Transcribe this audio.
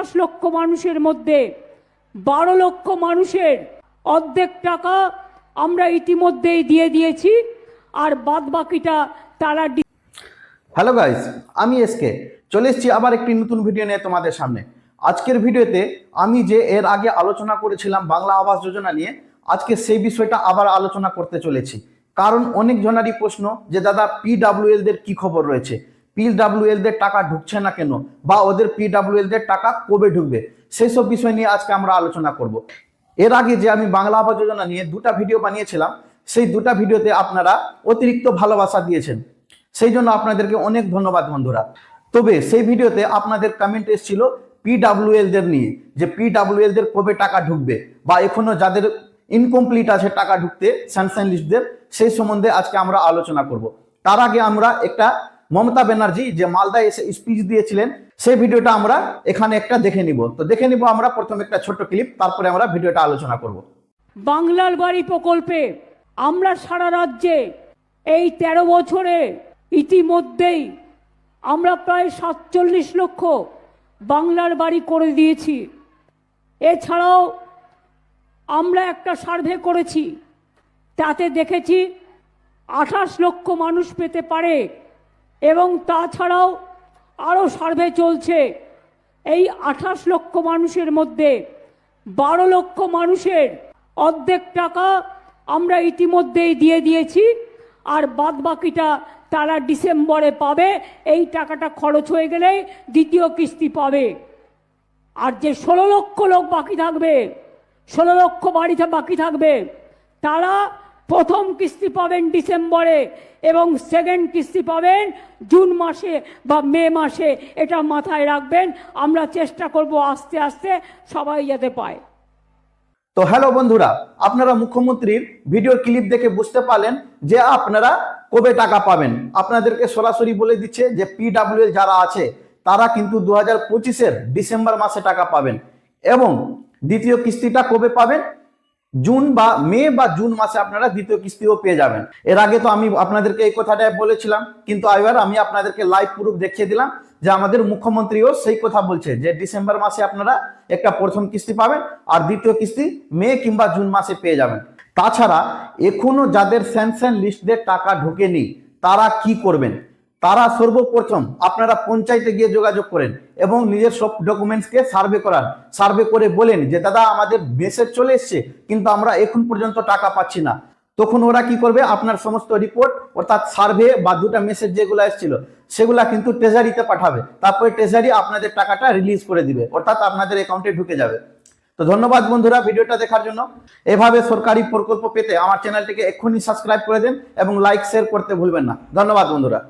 আঠাশ লক্ষ মানুষের মধ্যে বারো লক্ষ মানুষের অর্ধেক টাকা আমরা ইতিমধ্যেই দিয়ে দিয়েছি, আর বাদ বাকিটা তারা হ্যালো গাইস আমি এসকে চলে এসেছি আবার একটি নতুন ভিডিও নিয়ে তোমাদের সামনে। আজকের ভিডিওতে আমি যে এর আগে আলোচনা করেছিলাম বাংলা আবাস যোজনা নিয়ে, আজকে সেই বিষয়টা আবার আলোচনা করতে চলেছি। কারণ অনেক জনারই প্রশ্ন যে, দাদা পিডাব্লিউএল দের কি খবর রয়েছে? পিডাব্লিউএল দের টাকা ঢুকছে না কেন? বা ওদের পিডাব্লিউএল দের টাকা কবে ঢুকবে? সেই সব বিষয় নিয়ে আজকে আমরা আলোচনা করব। এর আগে যে আমি বাংলা আবাস যোজনা নিয়ে দুটা ভিডিও বানিয়েছিলাম, সেই দুটা ভিডিওতে আপনারা অতিরিক্ত ভালোবাসা দিয়েছেন। সেই জন্য আপনাদেরকে অনেক ধন্যবাদ বন্ধুরা। তবে সেই ভিডিওতে আপনাদের কমেন্ট এসেছিল পিডাব্লিউএল দের নিয়ে, যে পিডাব্লিউএল দের কবে টাকা ঢুকবে, বা এখনও যাদের ইনকমপ্লিট আছে টাকা ঢুকতে স্যানসাইন লিস্টদের সেই সম্বন্ধে আজকে আমরা আলোচনা করব। তার আগে আমরা একটা মমতা ব্যানার্জি যে মালদায় এসে স্পিচ দিয়েছিলেন, সেই ভিডিওটা আমরা এখানে একটা দেখে নিব। তো দেখে নিব আমরা প্রথমে একটা ছোট্ট ক্লিপ তারপরে আমরা ভিডিওটা আলোচনা করব। বাংলার বাড়ি প্রকল্পে আমরা সারা রাজ্যে এই তেরো বছরে ইতিমধ্যেই আমরা প্রায় সাতচল্লিশ লক্ষ বাংলার বাড়ি করে দিয়েছি। এছাড়াও আমরা একটা সার্ভে করেছি, তাতে দেখেছি আঠাশ লক্ষ মানুষ পেতে পারে এবং তাছাড়াও আরও সার্ভে চলছে। এই আঠাশ লক্ষ মানুষের মধ্যে বারো লক্ষ মানুষের অর্ধেক টাকা আমরা ইতিমধ্যেই দিয়ে দিয়েছি, আর বাদ বাকিটা তারা ডিসেম্বরে পাবে। এই টাকাটা খরচ হয়ে গেলেই দ্বিতীয় কিস্তি পাবে। আর যে ষোলো লক্ষ লোক বাকি থাকবে, ষোলো লক্ষ বাড়িতে বাকি থাকবে, তারা প্রথম কিস্তি পাবেন ডিসেম্বরে এবং সেকেন্ড কিস্তি পাবেন জুন মাসে বা মে মাসে। এটা মাথায় রাখবেন। আমরা চেষ্টা করব আস্তে আস্তে সবাই যাতে পায়। তো হ্যালো বন্ধুরা, আপনারা মুখ্যমন্ত্রীর ভিডিও ক্লিপ দেখে বুঝতে পারলেন যে আপনারা কবে টাকা পাবেন। আপনাদেরকে সরাসরি বলে দিচ্ছে যে পিডাব্লিউএল যারা আছে, তারা কিন্তু দু হাজার ডিসেম্বর মাসে টাকা পাবেন এবং দ্বিতীয় কিস্তিটা কবে পাবেন? জুন বা মে বা জুন মাসে আপনারা দ্বিতীয় কিস্তিও পেয়ে যাবেন। এর আগে তো আমি আপনাদেরকে এই কথাটা বলেছিলাম, কিন্তু এবার আমি আপনাদেরকে লাইভ প্রুফ দেখিয়ে দিলাম যে আমাদের মুখ্যমন্ত্রীও সেই কথা বলছে যে ডিসেম্বর মাসে আপনারা একটা প্রথম কিস্তি পাবেন আর দ্বিতীয় কিস্তি মে কিংবা জুন মাসে পেয়ে যাবেন। তাছাড়া এখনও যাদের স্যানশন লিস্টদের টাকা ঢোকেনি, তারা কি করবেন? তারা সর্বপ্রথম আপনারা পঞ্চায়েতে গিয়ে যোগাযোগ করেন এবং নিজের সব ডকুমেন্টসকে সার্ভে করান। সার্ভে করে বলেন যে, দাদা, আমাদের মেসেজ চলে এসছে, কিন্তু আমরা এখন পর্যন্ত টাকা পাচ্ছি না। তখন ওরা কি করবে? আপনার সমস্ত রিপোর্ট অর্থাৎ সার্ভে বা দুটা মেসেজ যেগুলো এসেছিল, সেগুলা কিন্তু ট্রেজারিতে পাঠাবে। তারপরে ট্রেজারি আপনাদের টাকাটা রিলিজ করে দিবে, অর্থাৎ আপনাদের অ্যাকাউন্টে ঢুকে যাবে। তো ধন্যবাদ বন্ধুরা ভিডিওটা দেখার জন্য। এভাবে সরকারি প্রকল্প পেতে আমার চ্যানেলটিকে এক্ষুনি সাবস্ক্রাইব করে দেন এবং লাইক শেয়ার করতে ভুলবেন না। ধন্যবাদ বন্ধুরা।